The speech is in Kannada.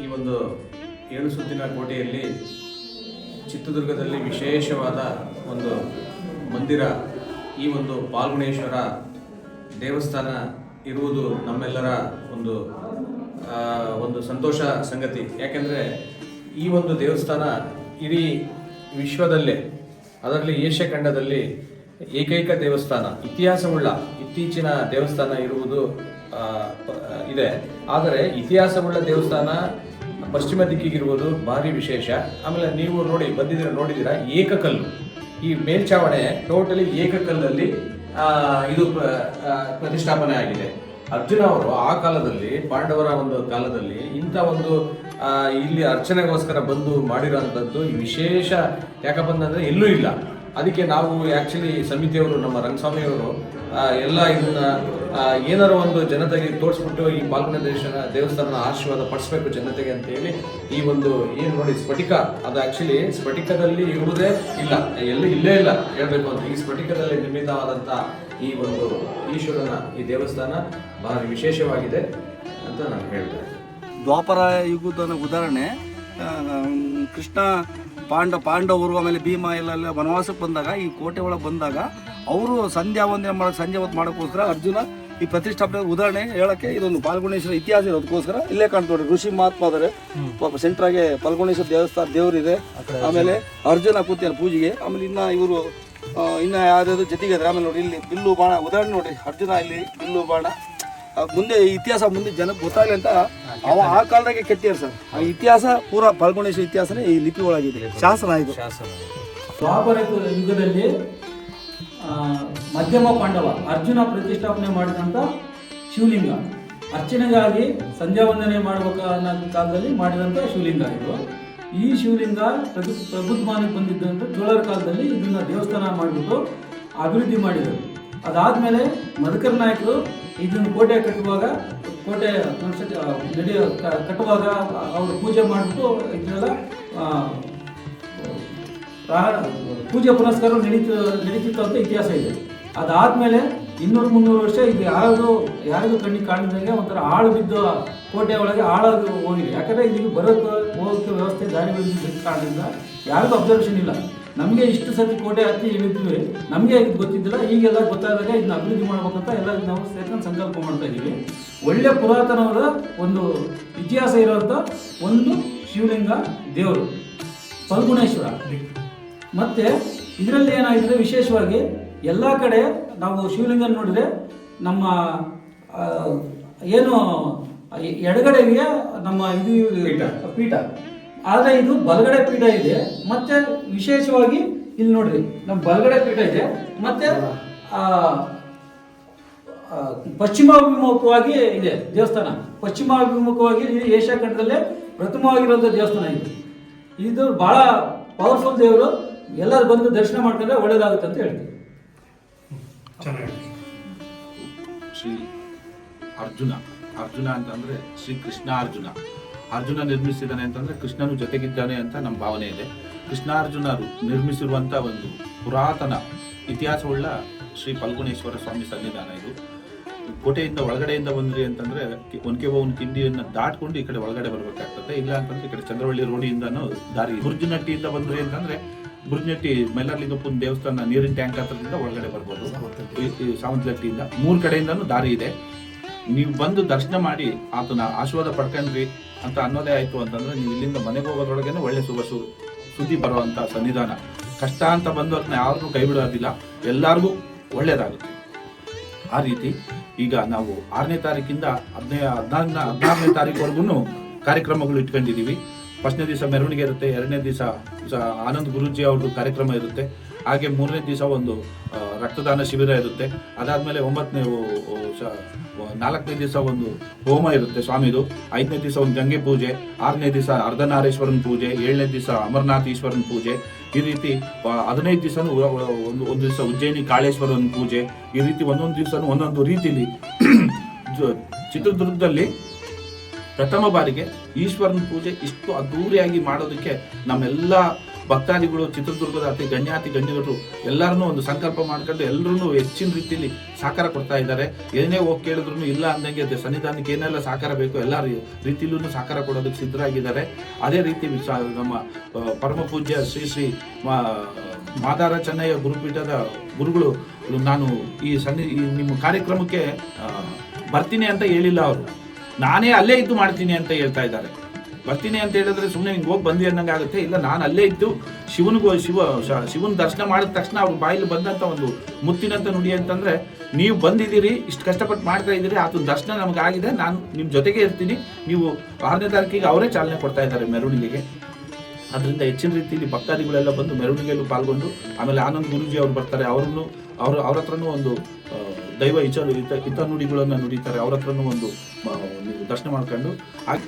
ಈ ಒಂದು ಏಳು ಸುತ್ತಿನ ಕೋಟೆಯಲ್ಲಿ ಚಿತ್ರದುರ್ಗದಲ್ಲಿ ವಿಶೇಷವಾದ ಒಂದು ಮಂದಿರ, ಈ ಒಂದು ಪಾಲ್ಗುಣೇಶ್ವರ ದೇವಸ್ಥಾನ ಇರುವುದು ನಮ್ಮೆಲ್ಲರ ಒಂದು ಒಂದು ಸಂತೋಷ ಸಂಗತಿ. ಯಾಕೆಂದರೆ ಈ ಒಂದು ದೇವಸ್ಥಾನ ಇಡೀ ವಿಶ್ವದಲ್ಲೇ, ಅದರಲ್ಲಿ ಏಷ್ಯಾ ಖಂಡದಲ್ಲಿ ಏಕೈಕ ದೇವಸ್ಥಾನ, ಇತಿಹಾಸವುಳ್ಳ ಇತ್ತೀಚಿನ ದೇವಸ್ಥಾನ ಇರುವುದು ಇದೆ. ಆದರೆ ಇತಿಹಾಸವುಳ್ಳ ದೇವಸ್ಥಾನ ಪಶ್ಚಿಮ ದಿಕ್ಕಿಗಿರುವುದು ಭಾರಿ ವಿಶೇಷ. ಆಮೇಲೆ ನೀವು ನೋಡಿ ಬಂದಿದ್ದೀರ ನೋಡಿದ್ದೀರಾ, ಏಕಕಲ್ಲು. ಈ ಮೇಲ್ಛಾವಣೆ ಟೋಟಲಿ ಏಕಕಲ್ಲಲ್ಲಿ ಇದು ಪ್ರ- ಪ್ರತಿಷ್ಠಾಪನೆ ಆಗಿದೆ. ಅರ್ಜುನ ಅವರು ಆ ಕಾಲದಲ್ಲಿ, ಪಾಂಡವರ ಒಂದು ಕಾಲದಲ್ಲಿ ಇಂಥ ಒಂದು ಇಲ್ಲಿ ಅರ್ಚನೆಗೋಸ್ಕರ ಬಂದು ಮಾಡಿರೋಂಥದ್ದು ಈ ವಿಶೇಷ. ಯಾಕಪ್ಪ ಅಂತಂದರೆ ಎಲ್ಲೂ ಇಲ್ಲ. ಅದಕ್ಕೆ ನಾವು ಆ್ಯಕ್ಚುಲಿ ಸಮಿತಿಯವರು ನಮ್ಮ ರಂಗಸ್ವಾಮಿಯವರು ಎಲ್ಲ ಇದನ್ನ ಏನಾರು ಒಂದು ಜನತೆಗೆ ತೋರಿಸ್ಬಿಟ್ಟು ಈ ಪಾಲ್ಗುಣ ದೇಶನ ದೇವಸ್ಥಾನ ಆಶೀರ್ವಾದ ಪಡಿಸ್ಬೇಕು ಜನತೆಗೆ ಅಂತ ಹೇಳಿ ಈ ಒಂದು, ಏನು ನೋಡಿ ಸ್ಫಟಿಕ, ಅದು ಆ್ಯಕ್ಚುಲಿ ಸ್ಫಟಿಕದಲ್ಲಿ ಇರುವುದೇ ಇಲ್ಲ. ಎಲ್ಲಿ, ಇಲ್ಲೇ ಇಲ್ಲ. ಹೇಳ್ಬೇಕು ಅಂತ. ಈ ಸ್ಫಟಿಕದಲ್ಲಿ ನಿರ್ಮಿತವಾದಂಥ ಈ ಒಂದು ಈಶ್ವರನ ಈ ದೇವಸ್ಥಾನ ಬಹಳ ವಿಶೇಷವಾಗಿದೆ ಅಂತ ನಾನು ಹೇಳ್ತೇನೆ ದ್ವಾಪರ ಯುಗದ ಉದಾಹರಣೆ ಕೃಷ್ಣ ಪಾಂಡ ಪಾಂಡವರು ಆಮೇಲೆ ಭೀಮ ಎಲ್ಲ ವನವಾಸಕ್ಕೆ ಬಂದಾಗ, ಈ ಕೋಟೆ ಒಳಗೆ ಬಂದಾಗ ಅವರು ಸಂಧ್ಯಾ ವಂದನೆ ಮಾಡೋ ಸಂಜೆ ಹೊತ್ತು ಮಾಡೋಕ್ಕೋಸ್ಕರ ಅರ್ಜುನ ಈ ಪ್ರತಿಷ್ಠಾಪನೆ ಉದಾಹರಣೆ ಹೇಳಕ್ಕೆ ಇದೊಂದು ಪಾಲ್ಗುಣೇಶ್ವರ ಇತಿಹಾಸ ಇರೋದಕ್ಕೋಸ್ಕರ ಇಲ್ಲೇ ಕಾಣ್ತೋಡಿ ಋಷಿ ಮಹಾತ್ಮ ಆದರೆ ಪಾಪ ಸೆಂಟ್ರಾಗೆ ಪಾಲ್ಗುಣೇಶ್ವರ ದೇವಸ್ಥಾನ ದೇವರಿದೆ. ಆಮೇಲೆ ಅರ್ಜುನ ಕೂತಿದ್ದಾರೆ ಪೂಜೆಗೆ. ಆಮೇಲೆ ಇನ್ನು ಇವರು ಇನ್ನು ಯಾವ್ದಾದ್ರು ಜೊತೆಗೆ ಇದ್ದಾರೆ, ಆಮೇಲೆ ನೋಡಿ ಇಲ್ಲಿ ಬಿಲ್ಲು ಬಾಣ, ಉದಾಹರಣೆ ನೋಡಿ, ಅರ್ಜುನ ಇಲ್ಲಿ ಬಿಲ್ಲು ಬಾಣ. ಮುಂದೆ ಇತಿಹಾಸ, ಮುಂದೆ ಜನಕ್ಕೆ ಗೊತ್ತಾಗಲಿ ಅಂತ ಅವ ಆ ಕಾಲದಾಗೆ ಕೆತ್ತಿಯಾರ ಸರ್ ಆ ಇತಿಹಾಸ ಪೂರ ಪಾಲ್ಗುಣೇಶ್ವರ ಇತಿಹಾಸನೇ ಈ ಲಿಪಿ ಒಳಗಿದೆ. ಶಾಸನ ಇದು. ದ್ವಾಪರ ಯುಗದಲ್ಲಿ ಮಧ್ಯಮ ಪಾಂಡವ ಅರ್ಜುನ ಪ್ರತಿಷ್ಠಾಪನೆ ಮಾಡಿದಂಥ ಶಿವಲಿಂಗ. ಅರ್ಚನೆಗಾಗಿ ಸಂಧ್ಯಾ ವಂದನೆ ಮಾಡಬೇಕ ಅನ್ನೋ ಕಾಲದಲ್ಲಿ ಮಾಡಿದಂಥ ಶಿವಲಿಂಗ ಇದು. ಈ ಶಿವಲಿಂಗ ಪ್ರಭು ಪ್ರಬುದ್ಧಮಾನಕ್ಕೆ ಬಂದಿದ್ದಂಥ ಚೋಳರ ಕಾಲದಲ್ಲಿ ಇದನ್ನು ದೇವಸ್ಥಾನ ಮಾಡಿಬಿಟ್ಟು ಅಭಿವೃದ್ಧಿ ಮಾಡಿದರು. ಅದಾದಮೇಲೆ ಮಧುಕರ ನಾಯಕರು ಇದನ್ನು ಕೋಟೆ ಕಟ್ಟುವಾಗ ಕೋಟೆ ಕನ್ಸ್ಟ್ರಕ್- ನಡೆಯ ಕಟ್ಟುವಾಗ ಅವರು ಪೂಜೆ ಮಾಡಿಬಿಟ್ಟು ಇದನ್ನೆಲ್ಲ ಪೂಜೆ ಪುನಸ್ಕಾರ ನಡೀತು, ನಡೀತಿತ್ತು ಅಂತ ಇತಿಹಾಸ ಇದೆ. ಅದಾದಮೇಲೆ ಇನ್ನೂರು ಮುನ್ನೂರು ವರ್ಷ ಇದು ಯಾರು ಯಾರಿಗೂ ಕಣ್ಣಿಗೆ ಕಾಣಿದಂಗೆ ಒಂಥರ ಆಳು ಬಿದ್ದು ಕೋಟೆ ಒಳಗೆ ಆಳಾಗಿ ಹೋಗಿದೆ. ಯಾಕಂದರೆ ಇಲ್ಲಿಗೆ ಬರೋಕ್ಕೆ ಹೋಗೋಕ್ಕೆ ವ್ಯವಸ್ಥೆ ದಾರಿಗಳು ಕಾರಣದಿಂದ ಯಾರಿಗೂ ಅಬ್ಸರ್ವೇಷನ್ ಇಲ್ಲ. ನಮಗೆ ಇಷ್ಟು ಸತಿ ಕೋಟೆ ಹತ್ತಿ ಇಳಿದ್ವಿ ನಮಗೆ ಇದು ಗೊತ್ತಿದ್ದಿಲ್ಲ. ಈಗೆಲ್ಲ ಗೊತ್ತಾದಾಗ ಇದನ್ನ ಅಭಿವೃದ್ಧಿ ಮಾಡ್ಬೇಕಂತ ಎಲ್ಲ ನಾವು ಸೇರ್ಕೊಂಡು ಸಂಕಲ್ಪ ಮಾಡ್ತಾ ಇದ್ದೀವಿ ಒಳ್ಳೆ ಪುರಾತನವಾದ ಒಂದು ಇತಿಹಾಸ ಇರುವಂಥ ಒಂದು ಶಿವಲಿಂಗ ದೇವರು ಫಲ್ಗುಣೇಶ್ವರ. ಮತ್ತೆ ಇದರಲ್ಲಿ ಏನಾಗಿದೆ? ವಿಶೇಷವಾಗಿ ಎಲ್ಲ ಕಡೆ ನಾವು ಶಿವಲಿಂಗ ನೋಡಿದರೆ ನಮ್ಮ ಏನು ಎಡಗಡೆಗೆ ನಮ್ಮ ಇದು ಪೀಠ. ಆದರೆ ಇದು ಬಲಗಡೆ ಪೀಠ ಇದೆ. ಮತ್ತೆ ವಿಶೇಷವಾಗಿ ಇಲ್ಲಿ ನೋಡ್ರಿ ನಮ್ಮ ಬಲಗಡೆ ಪೀಠ ಇದೆ. ಮತ್ತೆ ಪಶ್ಚಿಮಾಭಿಮುಖವಾಗಿ ಇದೆ ದೇವಸ್ಥಾನ. ಪಶ್ಚಿಮಾಭಿಮುಖವಾಗಿ ಇದು ಏಷ್ಯಾ ಖಂಡದಲ್ಲೇ ಪ್ರಥಮವಾಗಿರುವಂಥ ದೇವಸ್ಥಾನ ಇದು. ಇದು ಬಹಳ ಪವರ್ಫುಲ್ ದೇವರು. ಎಲ್ಲರೂ ಬಂದು ದರ್ಶನ ಮಾಡ್ಕೊಂಡ್ರೆ ಒಳ್ಳೇದಾಗುತ್ತೆ ಅಂತ ಹೇಳ್ತೀವಿ. ಶ್ರೀ ಅರ್ಜುನ. ಅರ್ಜುನ ಅಂತಂದ್ರೆ ಶ್ರೀ ಕೃಷ್ಣ ಅರ್ಜುನ. ಅರ್ಜುನ ನಿರ್ಮಿಸಿದ್ದಾನೆ ಅಂತಂದ್ರೆ ಕೃಷ್ಣನು ಜೊತೆಗಿದ್ದಾನೆ ಅಂತ ನಮ್ಮ ಭಾವನೆ ಇದೆ. ಕೃಷ್ಣಾರ್ಜುನರು ನಿರ್ಮಿಸಿರುವಂತ ಒಂದು ಪುರಾತನ ಇತಿಹಾಸವುಳ್ಳ ಶ್ರೀ ಫಲ್ಗುಣೇಶ್ವರ ಸ್ವಾಮಿ ಸನ್ನಿಧಾನ ಇದು. ಕೋಟೆಯಿಂದ ಒಳಗಡೆಯಿಂದ ಬಂದ್ರಿ ಅಂತಂದ್ರೆ ಒನಕೆ ಒಂದು ಕಿಂಡಿಯನ್ನ ದಾಟ್ಕೊಂಡು ಈ ಕಡೆ ಒಳಗಡೆ ಬರ್ಬೇಕಾಗ್ತದೆ. ಇಲ್ಲ ಅಂತಂದ್ರೆ ಈ ಕಡೆ ಚಂದ್ರವಳ್ಳಿ ರೋಡಿಯಿಂದನೂ ದಾರಿ ಬುರ್ಜನಟ್ಟಿಯಿಂದ ಬಂದ್ರಿ ಅಂತಂದ್ರೆ ಬುರ್ಜನಟ್ಟಿ ಮೆಲ್ಲರ್ಲಿಂಗಪ್ಪನ ದೇವಸ್ಥಾನ ನೀರಿನ ಟ್ಯಾಂಕ್ ಹತ್ರದಿಂದ ಒಳಗಡೆ ಬರ್ಬೋದು. ಸಾವಂತಲಟ್ಟಿಯಿಂದ ಮೂರ್ ಕಡೆಯಿಂದನೂ ದಾರಿ ಇದೆ. ನೀವು ಬಂದು ದರ್ಶನ ಮಾಡಿ ಆತನ ಆಶೀರ್ವಾದ ಪಡ್ಕೊಂಡ್ರಿ ಅಂತ ಅನ್ನೋದೇ ಆಯ್ತು ಅಂತಂದ್ರೆ ನೀವು ಇಲ್ಲಿಂದ ಮನೆಗೆ ಹೋಗೋದ್ರೊಳಗೇನೆ ಒಳ್ಳೆ ಶುಭ ಸುದ್ದಿ ಬರುವಂಥ ಸನ್ನಿಧಾನ. ಕಷ್ಟ ಅಂತ ಬಂದು ಅದನ್ನ ಯಾರಿಗೂ ಕೈ ಬಿಡೋದಿಲ್ಲ, ಎಲ್ಲರಿಗೂ ಒಳ್ಳೇದಾಗುತ್ತೆ. ಆ ರೀತಿ ಈಗ ನಾವು ಆರನೇ ತಾರೀಕಿಂದ ಹದಿನೈ ಹದಿನಾರನ ಹದಿನಾರನೇ ತಾರೀಕುವರೆಗೂ ಕಾರ್ಯಕ್ರಮಗಳು ಇಟ್ಕೊಂಡಿದೀವಿ ಫಸ್ಟ್ನೇ ದಿವಸ ಮೆರವಣಿಗೆ ಇರುತ್ತೆ, ಎರಡನೇ ದಿವಸ ಆನಂದ್ ಗುರೂಜಿ ಅವ್ರದ್ದು ಕಾರ್ಯಕ್ರಮ ಇರುತ್ತೆ. ಹಾಗೆ ಮೂರನೇ ದಿವಸ ಒಂದು ರಕ್ತದಾನ ಶಿಬಿರ ಇರುತ್ತೆ. ಅದಾದಮೇಲೆ ಒಂಬತ್ತನೇ ನಾಲ್ಕನೇ ದಿವಸ ಒಂದು ಹೋಮ ಇರುತ್ತೆ ಸ್ವಾಮಿದು. ಐದನೇ ದಿವಸ ಒಂದು ಗಂಗೆ ಪೂಜೆ, ಆರನೇ ದಿವಸ ಅರ್ಧನಾರೇಶ್ವರನ ಪೂಜೆ, ಏಳನೇ ದಿವಸ ಅಮರನಾಥ ಈಶ್ವರನ ಪೂಜೆ. ಈ ರೀತಿ ಹದಿನೈದು ದಿವಸನೂ ಒಂದು ಒಂದು ದಿವಸ ಉಜ್ಜಯಿನಿ ಕಾಳೇಶ್ವರನ ಪೂಜೆ. ಈ ರೀತಿ ಒಂದೊಂದು ದಿವಸನೂ ಒಂದೊಂದು ರೀತಿಯಲ್ಲಿ ಚಿತ್ರದುರ್ಗದಲ್ಲಿ ಪ್ರಥಮ ಬಾರಿಗೆ ಈಶ್ವರನ ಪೂಜೆ ಇಷ್ಟು ಅದ್ದೂರಿಯಾಗಿ ಮಾಡೋದಕ್ಕೆ ನಮ್ಮೆಲ್ಲ ಭಕ್ತಾದಿಗಳು ಚಿತ್ರದುರ್ಗದ ಅತಿ ಗಣ್ಯಾತಿ ಗಣ್ಯರು ಎಲ್ಲರನ್ನೂ ಒಂದು ಸಂಕಲ್ಪ ಮಾಡ್ಕೊಂಡು ಎಲ್ಲರೂ ಹೆಚ್ಚಿನ ರೀತಿಯಲ್ಲಿ ಸಹಕಾರ ಕೊಡ್ತಾ ಇದ್ದಾರೆ. ಏನೇ ಹೋಗಿ ಕೇಳಿದ್ರು ಇಲ್ಲ ಅಂದಂಗೆ ಅದೇ ಸನ್ನಿಧಾನಕ್ಕೆ ಏನೆಲ್ಲ ಸಹಕಾರ ಬೇಕು ಎಲ್ಲ ರೀತಿಯಲ್ಲೂ ಸಹಕಾರ ಕೊಡೋದಕ್ಕೆ ಸಿದ್ಧರಾಗಿದ್ದಾರೆ. ಅದೇ ರೀತಿ ನಮ್ಮ ಪರಮ ಪೂಜ್ಯ ಶ್ರೀ ಶ್ರೀ ಮಾದಾರ ಚೆನ್ನಯ್ಯ ಗುರುಪೀಠದ ಗುರುಗಳು, ನಾನು ಈ ಸನ್ನಿ ನಿಮ್ಮ ಕಾರ್ಯಕ್ರಮಕ್ಕೆ ಬರ್ತೀನಿ ಅಂತ ಹೇಳಿಲ್ಲ ಅವರು. ನಾನೇ ಅಲ್ಲೇ ಇದ್ದು ಮಾಡ್ತೀನಿ ಅಂತ ಹೇಳ್ತಾ ಇದ್ದಾರೆ. ಬರ್ತೀನಿ ಅಂತ ಹೇಳಿದ್ರೆ ಸುಮ್ಮನೆ ಹಿಂಗೆ ಹೋಗಿ ಬಂದಿ ಅನ್ನಂಗೆ ಆಗುತ್ತೆ. ಇಲ್ಲ, ನಾನು ಅಲ್ಲೇ ಇದ್ದು ಶಿವನಿಗೆ ಶಿವ ಶಿವನ ದರ್ಶನ ಮಾಡಿದ ತಕ್ಷಣ ಅವ್ರ ಬಾಯಲ್ಲಿ ಬಂದಂತ ಒಂದು ಮುತ್ತಿನಂತ ನುಡಿ ಅಂತಂದ್ರೆ, ನೀವು ಬಂದಿದ್ದೀರಿ, ಇಷ್ಟು ಕಷ್ಟಪಟ್ಟು ಮಾಡ್ತಾ ಇದ್ದೀರಿ, ಆತನ ದರ್ಶನ ನಮ್ಗೆ ಆಗಿದೆ ನಾನು ನಿಮ್ಮ ಜೊತೆಗೆ ಇರ್ತೀನಿ, ನೀವು ಆರನೇ ತಾರೀಕಿಗೆ ಅವರೇ ಚಾಲನೆ ಕೊಡ್ತಾ ಇದ್ದಾರೆ ಮೆರವಣಿಗೆಗೆ. ಅದರಿಂದ ಹೆಚ್ಚಿನ ರೀತಿಯಲ್ಲಿ ಭಕ್ತಾದಿಗಳೆಲ್ಲ ಬಂದು ಮೆರವಣಿಗೆಯಲ್ಲೂ ಪಾಲ್ಗೊಂಡು, ಆಮೇಲೆ ಆನಂದ್ ಗುರುಜಿ ಅವ್ರು ಬರ್ತಾರೆ, ಅವ್ರನ್ನು, ಅವರು, ಅವ್ರ ಹತ್ರನೂ ಒಂದು ದೈವ ಇಚ್ಛ ಹಿತ ಹಿತ ನುಡಿಗಳನ್ನು ನುಡಿತಾರೆ, ಅವ್ರ ಹತ್ರನೂ ಒಂದು ದರ್ಶನ ಮಾಡ್ಕೊಂಡು ಹಾಗೆ